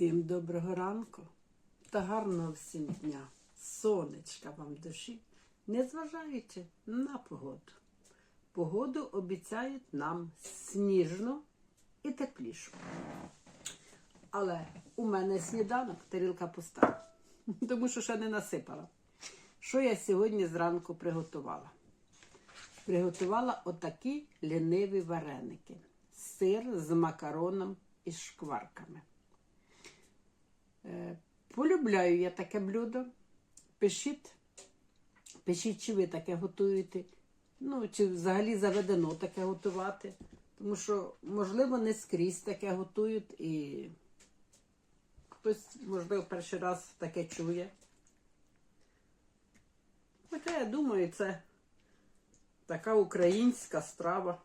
Всім доброго ранку та гарного всім дня. Сонечка вам душі, незважаючи на погоду. Погоду обіцяють нам сніжну і теплішу. Але у мене сніданок, тарілка пуста, тому що ще не насипала. Що я сьогодні зранку приготувала? Приготувала отакі ліниві вареники. Сир з макароном і шкварками. Е, Полюбляю я таке блюдо. Пишіть, пишіть, чи ви таке готуєте. Ну, чи взагалі заведено таке готувати. Тому що, можливо, не скрізь таке готують і хтось, можливо, перший раз таке чує. Хоча я думаю, це така українська страва.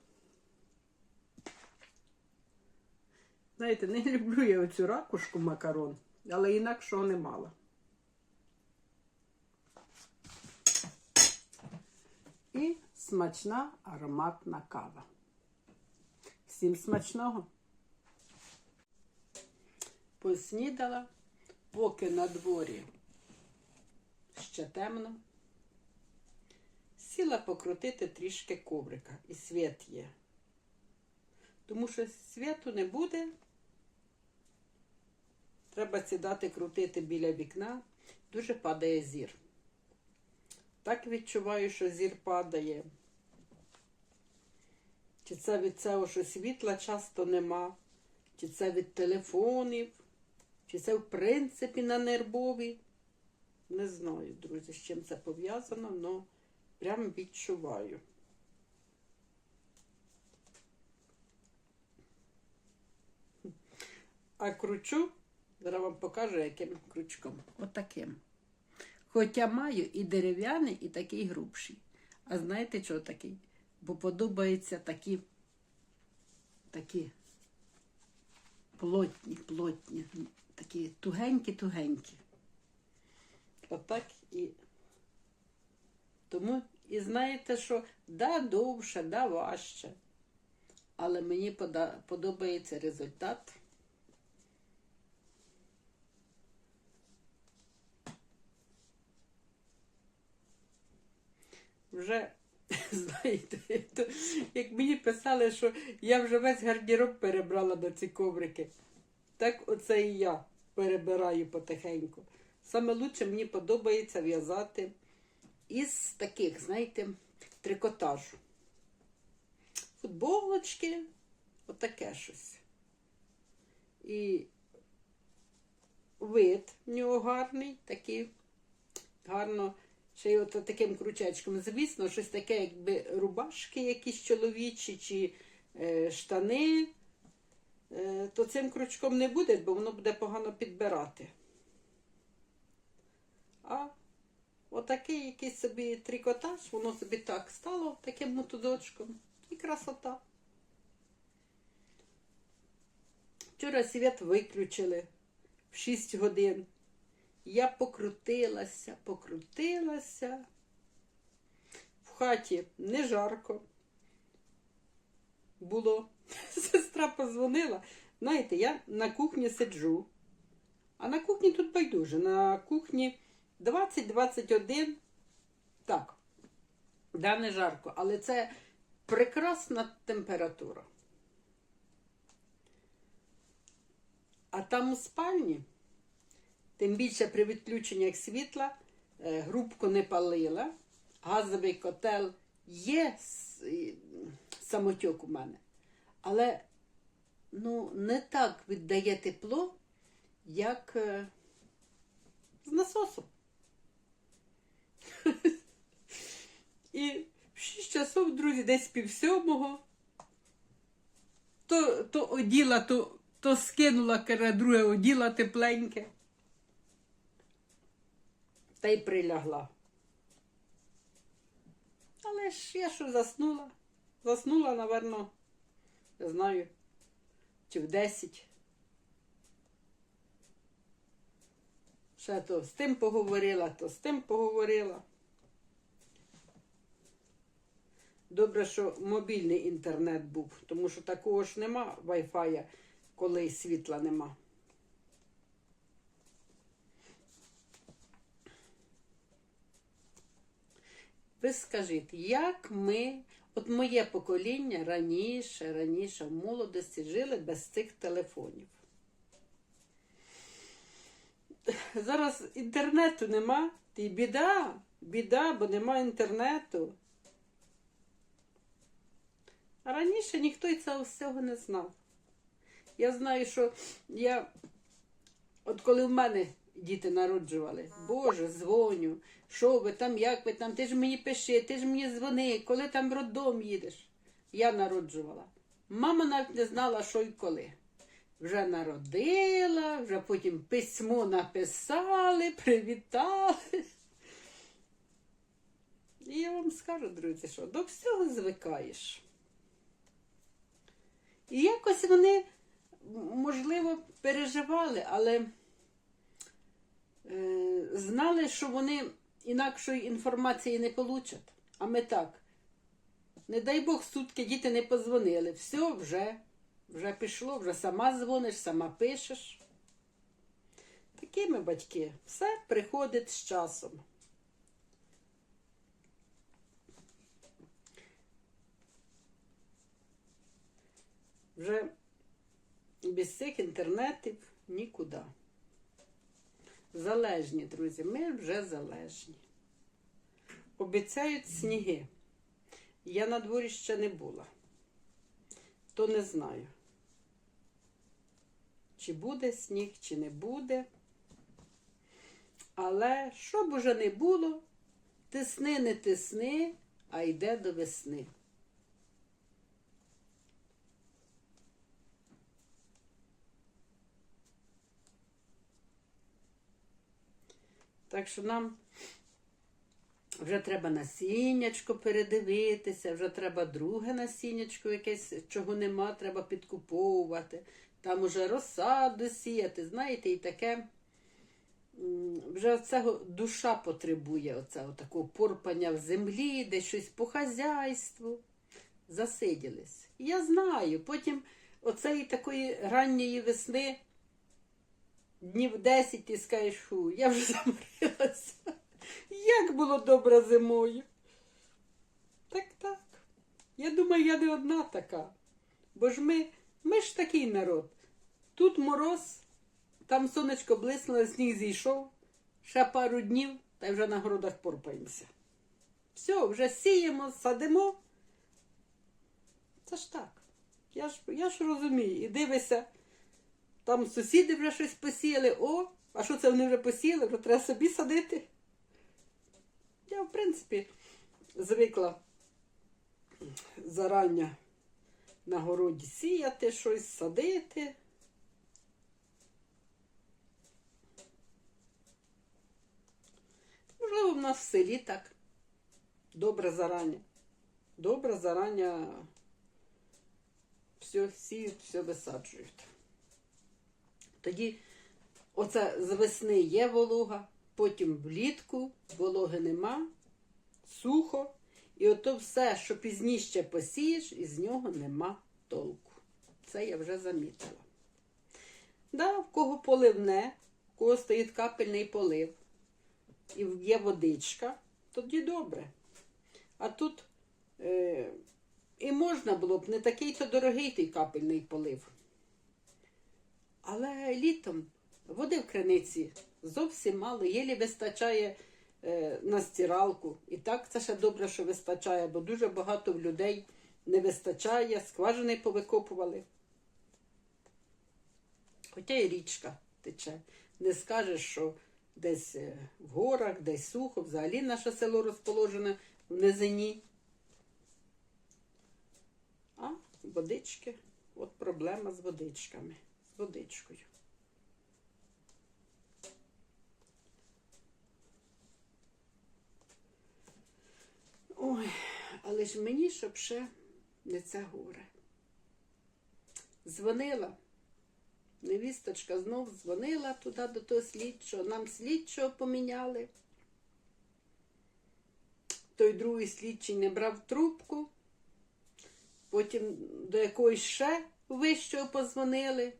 Знаєте, не люблю я оцю ракушку макарон, але інакшого не мала. І смачна ароматна кава. Всім смачного. Поснідала, поки на дворі ще темно. Сіла покрутити трішки коврика і світ є. Тому що світу не буде. Треба сідати крутити біля вікна. Дуже падає зір. Так відчуваю, що зір падає. Чи це від цього, що світла часто нема, чи це від телефонів, чи це, в принципі, на нервові. Не знаю, друзі, з чим це пов'язано, але прям відчуваю. А кручу, зараз вам покажу, яким крючком. Отаким. Хоча маю і дерев'яний, і такий грубший. А знаєте, чого такий? Бо подобаються такі, такі плотні, плотні, такі тугенькі-тугенькі. Отак і. Тому і знаєте, що да довше, да важче. Але мені подобається результат. Вже, знаєте, то, як мені писали, що я вже весь гардероб перебрала до ці коврики. Так оце і я перебираю потихеньку. Саме лучше мені подобається в'язати із таких, знаєте, трикотажу. Футболочки, отаке щось. І вид в нього гарний, такий гарно, ще й от таким крючечком. Звісно, щось таке, якби рубашки якісь чоловічі чи е, штани, е, то цим крючком не буде, бо воно буде погано підбирати. А отакий якийсь собі трикотаж, воно собі так стало таким мотузочком. І красота. Вчора світ виключили в 6 годин. Я покрутилася, покрутилася. В хаті не жарко. Було. Сестра позвонила. Знаєте, я на кухні сиджу. А на кухні тут байдуже. На кухні 20-21. Так, да, не жарко, але це прекрасна температура. А там у спальні, тим більше при відключеннях світла, е, грубку не палила, газовий котел є самотьок у мене. Але ну, не так віддає тепло, як е, з насосом. І в 6 часов, друзі, десь пів сьомого, то, то оділа, то, то скинула друге оділа тепленьке. Та й прилягла. Але ж я що заснула? Заснула, напевно, не знаю, чи в 10. Ще то з тим поговорила, то з тим поговорила. Добре, що мобільний інтернет був, тому що такого ж нема Wi-Fi, коли світла нема. Ви скажіть, як ми, от моє покоління раніше, раніше в молодості жили без цих телефонів. Зараз інтернету нема, і біда, біда, бо нема інтернету. А раніше ніхто й цього всього не знав. Я знаю, що я, от коли в мене діти народжували, Боже, дзвоню, що ви там, як ви там, ти ж мені пиши, ти ж мені дзвони, коли там в роддом їдеш. Я народжувала. Мама навіть не знала, що і коли. Вже народила, вже потім письмо написали, привітали. І я вам скажу, друзі, що до всього звикаєш. І якось вони, можливо, переживали, але знали, що вони інакшої інформації не получать. А ми так. Не дай Бог, сутки діти не позвонили. Все вже, вже пішло, вже сама дзвониш, сама пишеш. Такі ми батьки. Все приходить з часом. Вже без цих інтернетів нікуди. Залежні, друзі, ми вже залежні. Обіцяють сніги. Я на дворі ще не була, то не знаю. Чи буде сніг, чи не буде. Але що б уже не було, тисни, не тисни, а йде до весни. Так що нам вже треба насіннячко передивитися, вже треба друге насіннячко, якесь, чого нема, треба підкуповувати. Там уже розсаду сіяти, знаєте, і таке. Вже цього душа потребує оцього такого порпання в землі, десь щось по хазяйству. Засиділись. Я знаю, потім оцеї такої ранньої весни днів 10 ти скажеш, фу, я вже заморилася. Як було добре зимою. Так, так. Я думаю, я не одна така. Бо ж ми, ми ж такий народ. Тут мороз, там сонечко блиснуло, сніг зійшов, ще пару днів, та вже на городах порпаємося. Все, вже сіємо, садимо. Це ж так. Я ж, я ж розумію. І дивися, там сусіди вже щось посіяли. О, а що це вони вже посіяли? Вже треба собі садити. Я, в принципі, звикла зарання на городі сіяти щось, садити. Можливо, в нас в селі так. Добре зарання. Добре зарання все сіють, все висаджують. Тоді оце з весни є волога, потім влітку вологи нема, сухо. І ото все, що пізніше посієш, із нього нема толку. Це я вже замітила. Да, в кого поливне, в кого стоїть капельний полив, і є водичка, тоді добре. А тут е, і можна було б не такий то дорогий той капельний полив. Але літом води в криниці зовсім мало, єлі вистачає е, на стиралку. І так це ще добре, що вистачає, бо дуже багато людей не вистачає, скважини повикопували. Хоча і річка тече. Не скажеш, що десь е, в горах, десь сухо, взагалі наше село розположене в низині. А водички, от проблема з водичками, водичкою. Ой, але ж мені, щоб ще не це горе. Дзвонила. Невісточка знов дзвонила туди до того слідчого. Нам слідчого поміняли. Той другий слідчий не брав трубку. Потім до якоїсь ще вищого позвонили.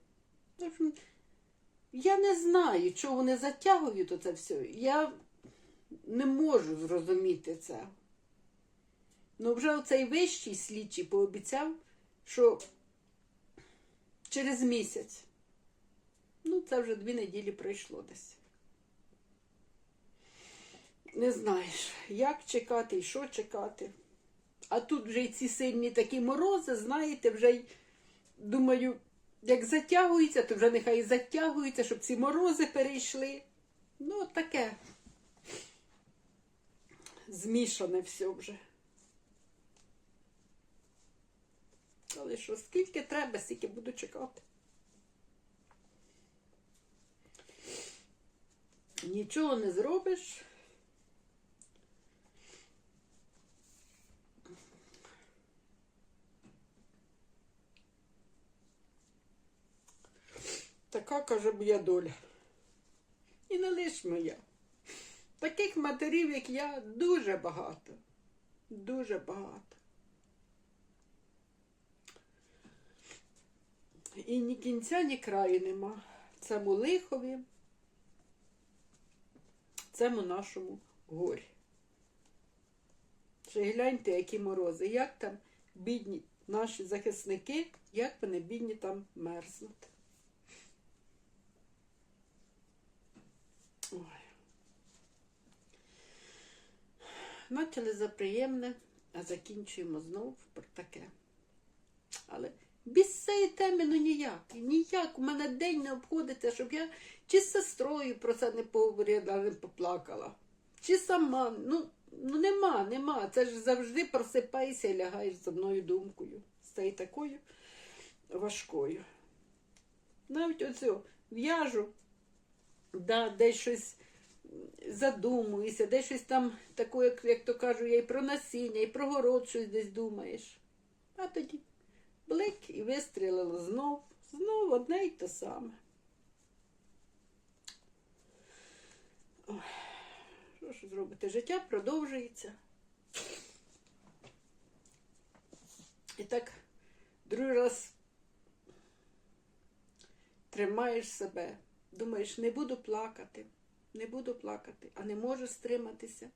Я не знаю, чого вони затягують оце все. Я не можу зрозуміти це. Ну, вже оцей вищий слідчий пообіцяв, що через місяць. Ну, це вже дві неділі пройшло десь. Не знаєш, як чекати і що чекати. А тут вже й ці сильні такі морози, знаєте, вже й думаю, як затягується, то вже нехай і затягується, щоб ці морози перейшли. Ну, таке змішане все вже. Але що, скільки треба, стільки буду чекати. Нічого не зробиш. Така, каже, моя доля. І не лиш моя. Таких матерів, як я, дуже багато. Дуже багато. І ні кінця, ні краю нема. Цьому лихові, цьому нашому горі. Ще гляньте, які морози, як там бідні наші захисники, як вони бідні там мерзнуть. Почали за приємне, а закінчуємо знову про таке. Але без цієї теми ну ніяк. Ніяк. У мене день не обходиться, щоб я чи з сестрою про це не поговорила, не поплакала. Чи сама. Ну, ну нема, нема. Це ж завжди просипаєшся і лягаєш з одною думкою. Стає такою важкою. Навіть оцю в'яжу, да, десь щось задумуєшся, десь щось там таке, як, то кажу, я і про насіння, і про город щось десь думаєш. А тоді блик і вистрілило знов, знов одне й те саме. Що ж зробити? Життя продовжується. І так другий раз тримаєш себе, думаєш, не буду плакати, не буду плакати, а не можу стриматися.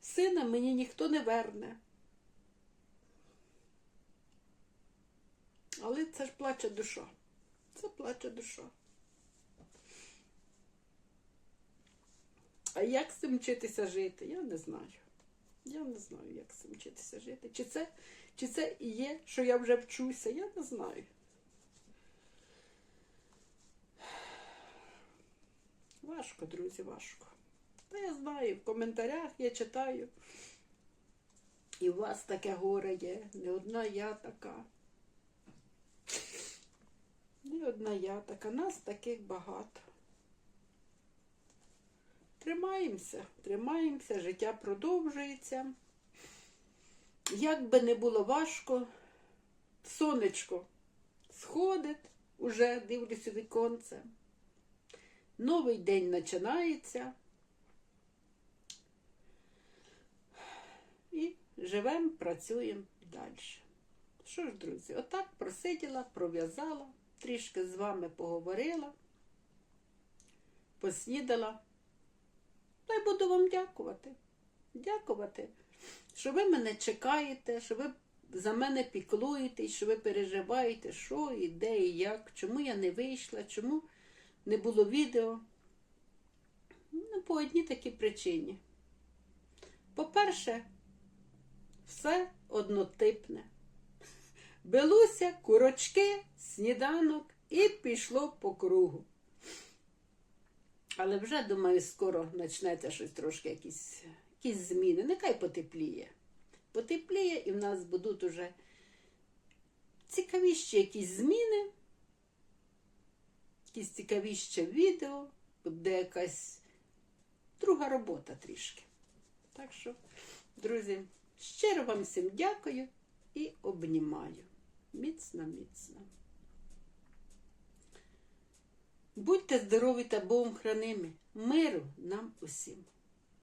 Сина мені ніхто не верне. Але це ж плаче душа. Це плаче душа. А як з цим вчитися жити? Я не знаю. Я не знаю, як з цим вчитися жити. Чи це, чи це і є, що я вже вчуся? Я не знаю. Важко, друзі, важко. Та я знаю, в коментарях я читаю. І у вас таке горе є, не одна я така. Не одна я така, нас таких багато. Тримаємося, тримаємося, життя продовжується. Як би не було важко, сонечко сходить, уже дивлюсь у віконце. Новий день починається. І живемо, працюємо далі. Що ж, друзі, отак просиділа, пров'язала, трішки з вами поговорила, поснідала. Та й буду вам дякувати. Дякувати, що ви мене чекаєте, що ви за мене піклуєтесь, що ви переживаєте, що і де, і як, чому я не вийшла, чому не було відео. Ну, по одній такій причині. По-перше, все однотипне. Белуся, курочки, сніданок і пішло по кругу. Але вже, думаю, скоро почнеться щось трошки, якісь, якісь зміни. Нехай потепліє. Потепліє і в нас будуть уже цікавіші якісь зміни, якісь цікавіше відео, буде якась друга робота трішки. Так що, друзі, щиро вам всім дякую і обнімаю. Міцно, міцно. Будьте здорові та Богом хранимі, миру нам усім.